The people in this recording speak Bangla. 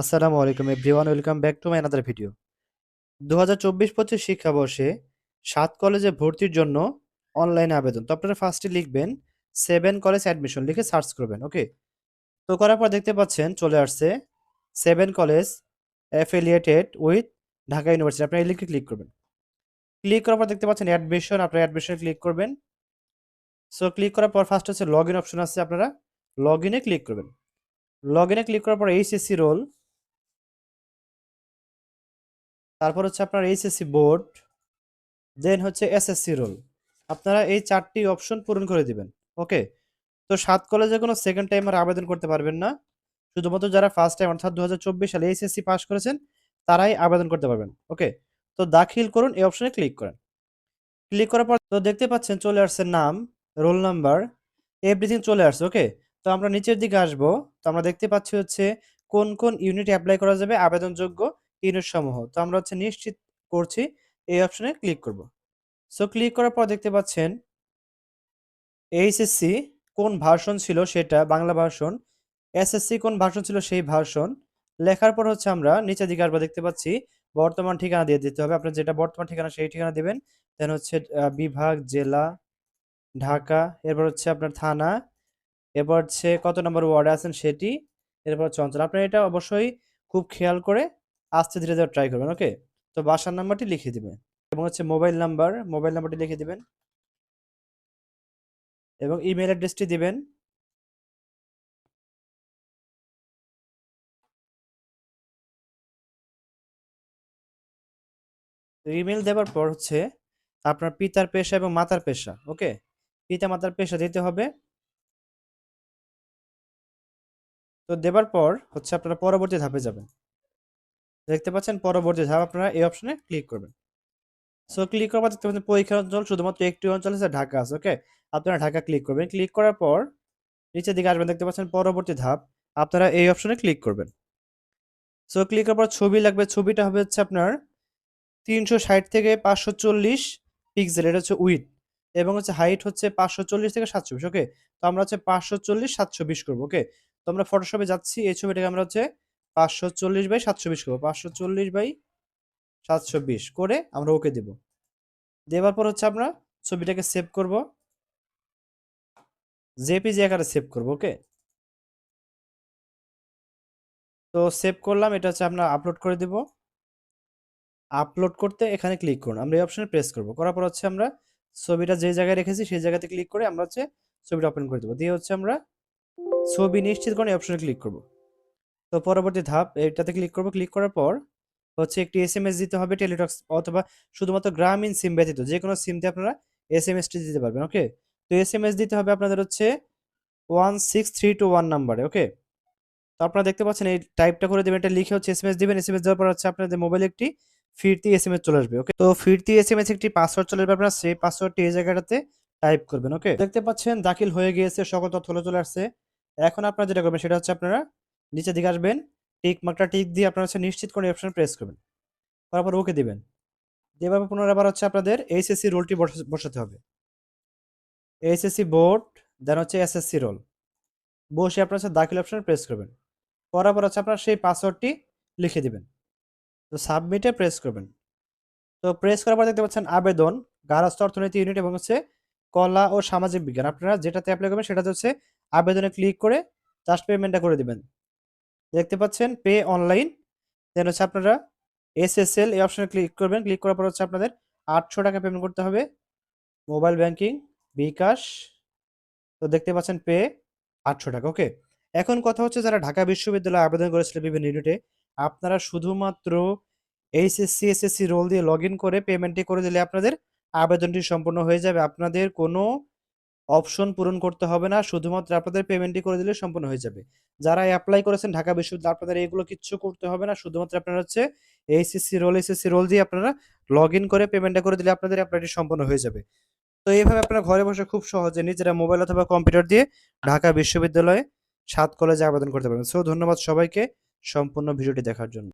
আসসালামু আলাইকুম everyone welcome back to my another video দু হাজার চব্বিশ পঁচিশ শিক্ষাবর্ষে সাত কলেজে ভর্তির জন্য অনলাইনে আবেদন। তো আপনারা ফার্স্টে লিখবেন সেভেন কলেজ অ্যাডমিশন লিখে সার্চ করবেন ওকে তো করার পর দেখতে পাচ্ছেন, চলে আসছে seven college affiliated with Dhaka university আপনারা এই লিঙ্কে ক্লিক করবেন। ক্লিক করার পর দেখতে পাচ্ছেন অ্যাডমিশন আপনারা অ্যাডমিশনে ক্লিক করবেন। সো ক্লিক করার পর ফার্স্ট হচ্ছে লগ ইন অপশন আছে আপনারা। লগ ইনে ক্লিক করবেন। লগ ইনে ক্লিক করার পর এইচএসসি রোল তারপর হচ্ছে আপনার এইচএসসি বোর্ড, দেন হচ্ছে এসএসসি রোল। আপনারা এই চারটি অপশন পূরণ করে দিবেন, ওকে? তো সাত কলেজে কোনো সেকেন্ড টাইমার আবেদন করতে পারবেন না। শুধুমাত্র যারা ফার্স্ট টাইম অর্থাৎ দু হাজার চব্বিশ সালে এইচএসসি পাস করেছেন, তারাই আবেদন করতে পারবেন, ওকে? তো দাখিল করুন, এই অপশনে ক্লিক করেন। ক্লিক করার পর তো দেখতে পাচ্ছেন চলে আসছে নাম রোল নাম্বার এভরিথিং চলে আসছে, ওকে? তো আমরা নিচের দিকে আসব, তো আমরা দেখতে পাচ্ছি হচ্ছে কোন কোন ইউনিট অ্যাপ্লাই করা যাবে, আবেদনযোগ্য ইউনিট সমূহ। তো আমরা হচ্ছে নিশ্চিত করছি এই অপশনে ক্লিক করব। সো ক্লিক করার পর দেখতে পাচ্ছেন এইচএসসি কোন ভার্সন ছিল সেটা, বাংলা ভার্সন এসএসসি কোন ভার্সন ছিল সেই ভার্সন লেখার পর হচ্ছে আমরা নিচের দিকে আসব দেখতে পাচ্ছি, বর্তমান ঠিকানা দিয়ে দিতে হবে। আপনার যেটা বর্তমান ঠিকানা সেই ঠিকানা দেবেন। দেন হচ্ছে বিভাগ, জেলা, ঢাকা, এরপর হচ্ছে আপনার থানা, এরপর হচ্ছে কত নম্বর ওয়ার্ডে আছেন সেটি, এরপর হচ্ছে অঞ্চল। আপনার এটা অবশ্যই খুব খেয়াল করে আস্তে ধীরে ধীরে ট্রাই করবেন ওকে তো বাসার নাম্বারটি লিখে দিবেন এবং হচ্ছে মোবাইল নাম্বার মোবাইল নাম্বারটি লিখে দিবেন এবং ইমেল অ্যাড্রেসটি দিবেন। ইমেল দেওয়ার পর হচ্ছে আপনার পিতার পেশা এবং মাতার পেশা ওকে পিতা, মাতার পেশা দিতে হবে। তো দেবার পর হচ্ছে আপনারা পরবর্তী ধাপে যাবেন। দেখতে পাচ্ছেন পরবর্তী ধাপ, আপনারা এই অপশনে ক্লিক করবেন। সো ক্লিক করার পর দেখতে পাচ্ছেন পরীক্ষার অঞ্চল শুধুমাত্র একটি অঞ্চল আছে ঢাকা আছে ওকে আপনারা ঢাকা ক্লিক করবেন। ক্লিক করার পর নিচের দিকে আসবেন, দেখতে পাচ্ছেন পরবর্তী ধাপ, আপনারা এই অপশনে ক্লিক করবেন। সো ক্লিক করার পর ছবি লাগবে, ছবিটা হবে হচ্ছে আপনার তিনশো ষাট থেকে পাঁচশো চল্লিশ পিক্সেল এটা হচ্ছে উইথ এবং হচ্ছে হাইট হচ্ছে পাঁচশো চল্লিশ থেকে সাতশো বিশ ওকে তো আমরা হচ্ছে পাঁচশো চল্লিশ সাতশো বিশ করব ওকে তো আমরা ফটোশপে যাচ্ছি, এই ছবিটাকে আমরা হচ্ছে পাঁচশো চল্লিশ বাই সাতশো বিশ করব। পাঁচশো চল্লিশ বাই সাতশো বিশ করে আমরা ওকে দেব। দেওয়ার পর হচ্ছে আমরা ছবিটাকে সেভ করব। জেপিজি আকারে সেভ করব ওকে তো সেভ করলাম, এটা হচ্ছে আমরা আপলোড করে দেব। আপলোড করতে এখানে ক্লিক করুন, আমরা এই অপশানে প্রেস করব। করার পর হচ্ছে আমরা ছবিটা যে জায়গায় রেখেছি সেই জায়গাতে ক্লিক করে আমরা হচ্ছে ছবিটা ওপেন করে দেবো। দিয়ে হচ্ছে আমরা ছবি নিশ্চিত করে এই অপশনে ক্লিক করব। তো পরবর্তী ধাপ, এটাতে ক্লিক করব। ক্লিক করার পর হচ্ছে একটি এস এম এস দিতে হবে টেলিটক্স অথবা শুধুমাত্র গ্রামীণ সিম ব্যতীত যে কোনো সিমতে আপনারা এস এম এসটি দিতে পারবেন ওকে তো এস এম এস দিতে হবে আপনাদের হচ্ছে one six three two one নাম্বারে ওকে তো আপনারা দেখতে পাচ্ছেন এই টাইপটা করে দেবেন, এটা লিখে হচ্ছে এস এম এস দিবেন এস এম এস দেওয়ার পর হচ্ছে আপনাদের মোবাইলে একটি ফিরতি এস এম এস চলে আসবে ওকে তো ফিরতি এস এম এস একটি পাসওয়ার্ড চলে আসবে, আপনারা সেই পাসওয়ার্ডটি এই জায়গাটাতে টাইপ করবেন ওকে দেখতে পাচ্ছেন, দাখিল হয়ে গিয়েছে, সকল তথ্য চলে আসছে। এখন আপনারা যেটা করবেন, সেটা হচ্ছে আপনারা নিচের দিকে আসবেন টিক মার্কটা টিক দিয়ে আপনারা হচ্ছে নিশ্চিত করে অপশন প্রেস করবেন। তারপর ওকে দিবেন। যেভাবে পুনরাবার হচ্ছে আপনাদের এইচএসসি রোলটি বসাতে হবে। এইচএসসি বোর্ড দেন হচ্ছে এসএসসি রোল বসে আপনার হচ্ছে দাখিল অপশনে প্রেস করবেন। করার পর হচ্ছে আপনার সেই পাসওয়ার্ডটি লিখে দিবেন। তো সাবমিটে প্রেস করবেন। তো প্রেস করার পর দেখতে পাচ্ছেন আবেদন গার্হস্থ্য অর্থনীতি ইউনিট এবং হচ্ছে কলা ও সামাজিক বিজ্ঞান। আপনারা যেটাতে অ্যাপ্লাই করবেন সেটাতে হচ্ছে আবেদনে ক্লিক করে জাস্ট পেমেন্টটা করে দিবেন। দেখতে পাচ্ছেন, পে অনলাইন। দেন হচ্ছে আপনারা এসএসএল এই অপশনে ক্লিক করবেন। ক্লিক করার পর হচ্ছে আপনাদের আটশো টাকা পেমেন্ট করতে হবে। মোবাইল ব্যাংকিং বিকাশ তো দেখতে পাচ্ছেন, পে আটশো টাকা। ওকে এখন কথা হচ্ছে যারা ঢাকা বিশ্ববিদ্যালয়ে আবেদন করেছিল বিভিন্ন ইউনিটে আপনারা শুধুমাত্র এইচএসসি এসএসসি রোল দিয়ে লগ করে পেমেন্টটি করে দিলে আপনাদের আবেদনটি সম্পূর্ণ হয়ে যাবে। আপনাদের কোনো অপশন পূরণ করতে হবে না। শুধুমাত্র আপনাদের পেমেন্টটি করে দিলে সম্পূর্ণ হয়ে যাবে। যারা অ্যাপ্লাই করেছেন ঢাকা বিশ্ববিদ্যালয়, আপনাদের এগুলো কিচ্ছু করতে হবে না। শুধুমাত্র আপনারা হচ্ছে এইচএসসি রোল এসএসসি রোল দিয়ে আপনারা লগ করে পেমেন্টটা করে দিলে আপনাদের অ্যাপ্লাইটি সম্পূর্ণ হয়ে যাবে। তো এইভাবে আপনারা ঘরে বসে খুব সহজে নিজেরা মোবাইল অথবা কম্পিউটার দিয়ে ঢাকা বিশ্ববিদ্যালয়ে সাত কলেজে আবেদন করতে পারবেন। সো ধন্যবাদ সবাইকে সম্পূর্ণ ভিডিওটি দেখার জন্য।